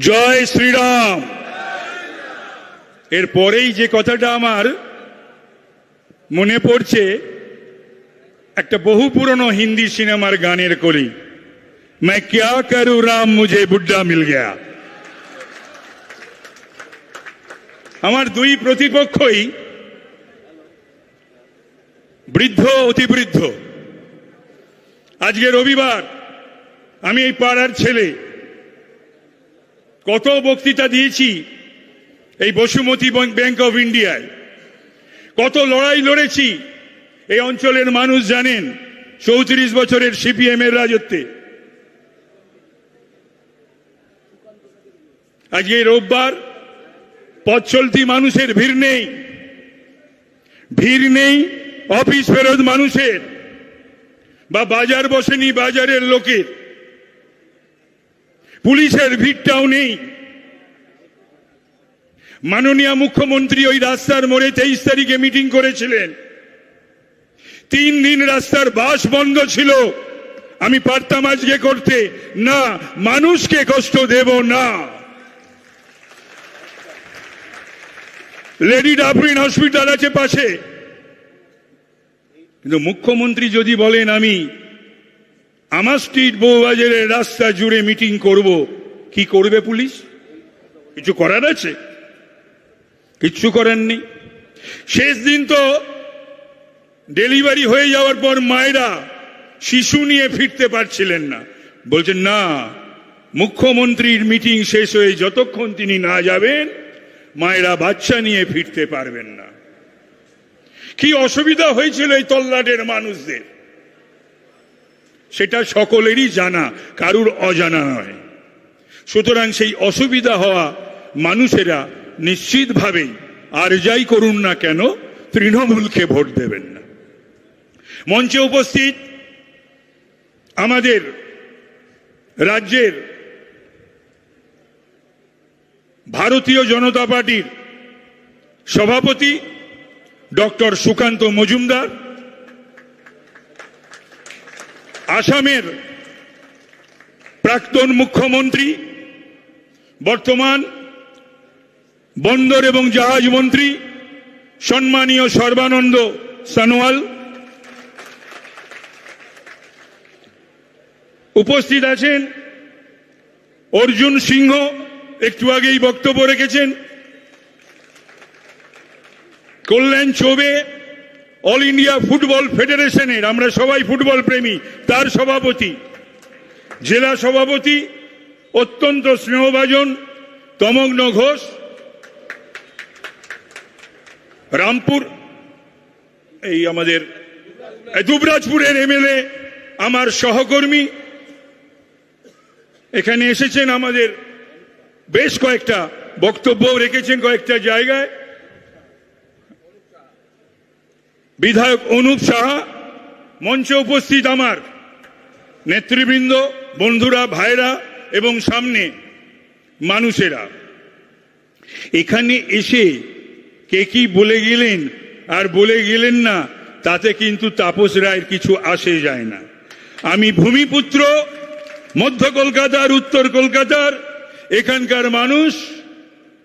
জয় শ্রীরাম এর পরেই যে কথাটা আমার মনে পড়ছে একটা বহু পুরনো হিন্দি সিনেমার গানের কলি मैं क्या करूं राम मुझे बुड्ढा मिल गया আমার দুই প্রতিপক্ষই বৃদ্ধ অতিবৃদ্ধ আজকে রবিবার আমি এই পাড়ার ছেলে কত বক্তৃতা দিয়েছি এই বসুমতী ব্যাংক অফ ইন্ডিয়ায় কত লড়াই লড়েছি এই অঞ্চলের মানুষ জানেন চৌত্রিশ বছরের সিপিএম এর রাজত্বে। আজকে রোববার, পথ চলতি মানুষের ভিড় নেই। ভিড় নেই অফিস ফেরত মানুষের। বা বাজার বসেনি বাজারের লোকের। পুলিশের ভিড়টাও নেই। মাননীয় মুখ্যমন্ত্রী ওই রাস্তার মোড়ে তেইশ তারিখে মিটিং করেছিলেন। তিন দিন রাস্তার বাস বন্ধ ছিল। আমি পারতাম আজকে করতে। না, মানুষকে কষ্ট দেব না। লেডি ডাফরিন হসপিটাল আছে পাশে। কিন্তু মুখ্যমন্ত্রী যদি বলেন আমি আমার স্ট্রিট বউবাজারের রাস্তা জুড়ে মিটিং করব। কি করবে পুলিশ? কিছু করার আছে? কিচ্ছু করার নেই শেষ দিন তো ডেলিভারি হয়ে যাওয়ার পর মায়েরা শিশু নিয়ে ফিরতে পারছিলেন না। বলছেন, না, মুখ্যমন্ত্রীর মিটিং শেষ হয়ে যতক্ষণ তিনি না যাবেন, মায়েরা বাচ্চা নিয়ে ফিরতে পারবেন না। কি অসুবিধা হয়েছিল এই তল্লাটের মানুষদের? সেটা সকলেরই জানা, কারুর অজানা নয়। সুতরাং সেই অসুবিধা হওয়া মানুষেরা নিশ্চিতভাবেই আর যাই করুন না কেন, তৃণমূলকে ভোট দেবেন না। মঞ্চে উপস্থিত আমাদের রাজ্যের ভারতীয় জনতা পার্টির সভাপতি ডক্টর সুকান্ত মজুমদার আসামের প্রাক্তন মুখ্যমন্ত্রী, বর্তমান বন্দর এবং জাহাজ মন্ত্রী, সম্মানীয় সর্বানন্দ সানোয়াল উপস্থিত আছেন। অর্জুন সিংহ একটু আগেই বক্তব্য রেখেছেন। Kalyan Chaubey all India football ফেডারেশনের, আমরা সবাই ফুটবল প্রেমী, তার সভাপতি। জেলা সভাপতি, অত্যন্ত স্নেহভাজন, তমগ্ন ঘোষ। রামপুর, এই আমাদের দুবরাজপুরের এমএলএ, আমার সহকর্মী। এখানে এসেছেন আমাদের বেশ কয়েকটা বক্তব্য রেখেছেন কয়েকটা জায়গায়। বিধায়ক অনুপ সাহা, মঞ্চে উপস্থিত আমার নেতৃবৃন্দ, বন্ধুরা, ভাইরা এবং সামনে মানুষেরা। এখানে এসে কে কি বলে গেলেন আর বলে গেলেন না, তাতে কিন্তু তাপস রায়ের কিছু আসে যায় না। আমি ভূমিপুত্র, মধ্য কলকাতার, উত্তর কলকাতার, এখানকার মানুষ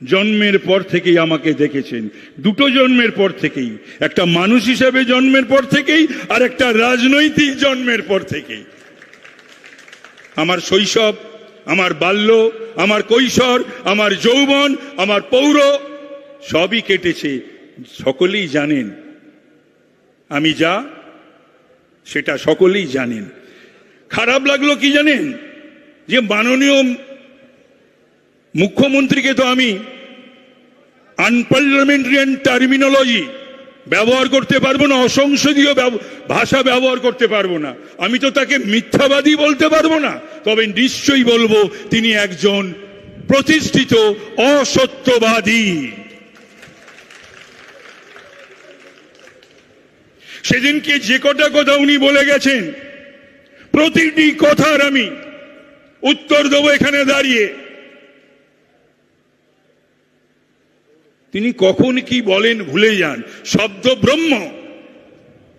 জন্মের পর থেকেই আমাকে দেখেছেন। দুটো জন্মের পর থেকেই। একটা মানুষ হিসেবে জন্মের পর থেকেই আর একটা রাজনৈতিক জন্মের পর থেকেই। আমার শৈশব, আমার বাল্য, আমার কৈশোর, আমার যৌবন, আমার পৌর, সবই কেটেছে। সকলেই জানেন। আমি যা, সেটা সকলেই জানেন। খারাপ লাগল কি জানেন? যে মাননীয় মুখ্যমন্ত্রীকে তো আমি আনপার্লামেন্টারিয়ান টার্মিনোলজি ব্যবহার করতে পারব না, অসংসদীয় ভাষা ব্যবহার করতে পারব না। আমি তো তাকে মিথ্যাবাদী বলতে পারব না, তবে নিশ্চয়ই বলব তিনি একজন প্রতিষ্ঠিত অসত্যবাদী। সেদিনকে যে কটা কথা উনি বলে গেছেন, প্রতিটি কথার আমি উত্তর দেবো এখানে দাঁড়িয়ে। তিনি কখন কি বলেন ভুলে যান। শব্দ ব্রহ্ম।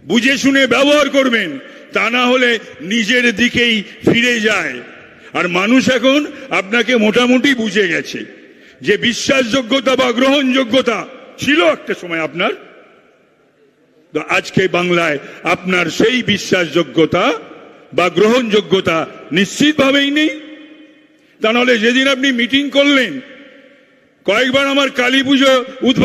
বুঝে শুনে ব্যবহার করবেন, তা না হলে নিজের দিকেই ফিরে যায়। আর মানুষ এখন আপনাকে মোটামুটি বুঝে গেছে যে বিশ্বাসযোগ্যতা বা গ্রহণযোগ্যতা ছিল একটা সময় আপনার। আজকে বাংলায় আপনার সেই বিশ্বাসযোগ্যতা বা গ্রহণযোগ্যতা নিশ্চিতভাবেই নেই। তা নাহলে যেদিন আপনি মিটিং করলেন কয়েকবার আমার কালী পুজো